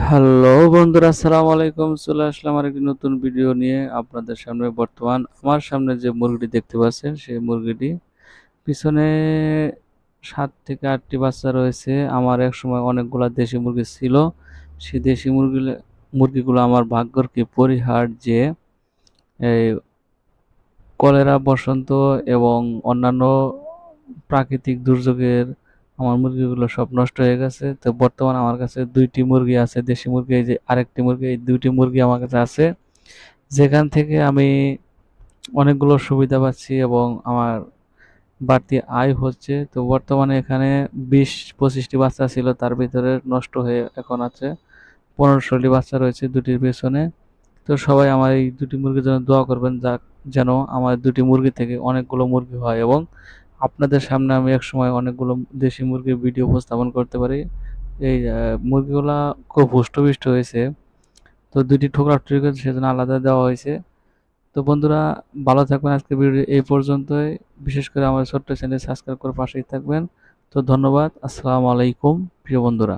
Hello বন্ধুরা, আসসালামু আলাইকুম। চলে আসলাম আর একটি নতুন ভিডিও নিয়ে আপনাদের সামনে। বর্তমান আমার সামনে যে মুরগিটি দেখতে পাচ্ছেন, সেই মুরগিটি পিছনে সাত থেকে আটটি বাচ্চা রয়েছে। আমার এক সময় অনেকগুলা দেশি মুরগি ছিল। সেই দেশি মুরগি মুরগিগুলো আমার ভাগ্যর কি পরিহার যে, এই কলেরা বসন্ত এবং অন্যান্য প্রাকৃতিক দুর্যোগের আমার মুরগিগুলো সব নষ্ট হয়ে গেছে। তো বর্তমানে আমার কাছে দুইটি মুরগি আছে, দেশি মুরগি, এই যে আরেকটি মুরগি, এই দুইটি মুরগি আমার কাছে আছে। যেখান থেকে আমি অনেকগুলো সুবিধা পাচ্ছি এবং আমার বাড়তি আয় হচ্ছে। তো বর্তমানে এখানে বিশ, পঁচিশটি বাচ্চা ছিল, তার ভিতরে নষ্ট হয়ে এখন আছে। পনেরো ষোলোটি বাচ্চা রয়েছে দুটির পেছনে। তো সবাই আমার এই দুটি মুরগির জন্য দোয়া করবেন, যা যেন আমার দুটি মুরগি থেকে অনেকগুলো মুরগি হয় এবং আপনাদের সামনে আমি এক সময় অনেকগুলো দেশি মুরগির ভিডিও উপস্থাপন করতে পারি। এই মুরগিগুলা খুব হুষ্টপুষ্ট হয়েছে। তো দুটি ঠোকরা টুকরা সেজন্য আলাদা দেওয়া হয়েছে। তো বন্ধুরা, ভালো থাকবেন আজকে ভিডিও এই পর্যন্তই। বিশেষ করে আমার ছোট্ট চ্যানেল সাবস্ক্রাইব করে পাশেই থাকবেন। তো ধন্যবাদ, আসসালামু আলাইকুম, প্রিয় বন্ধুরা।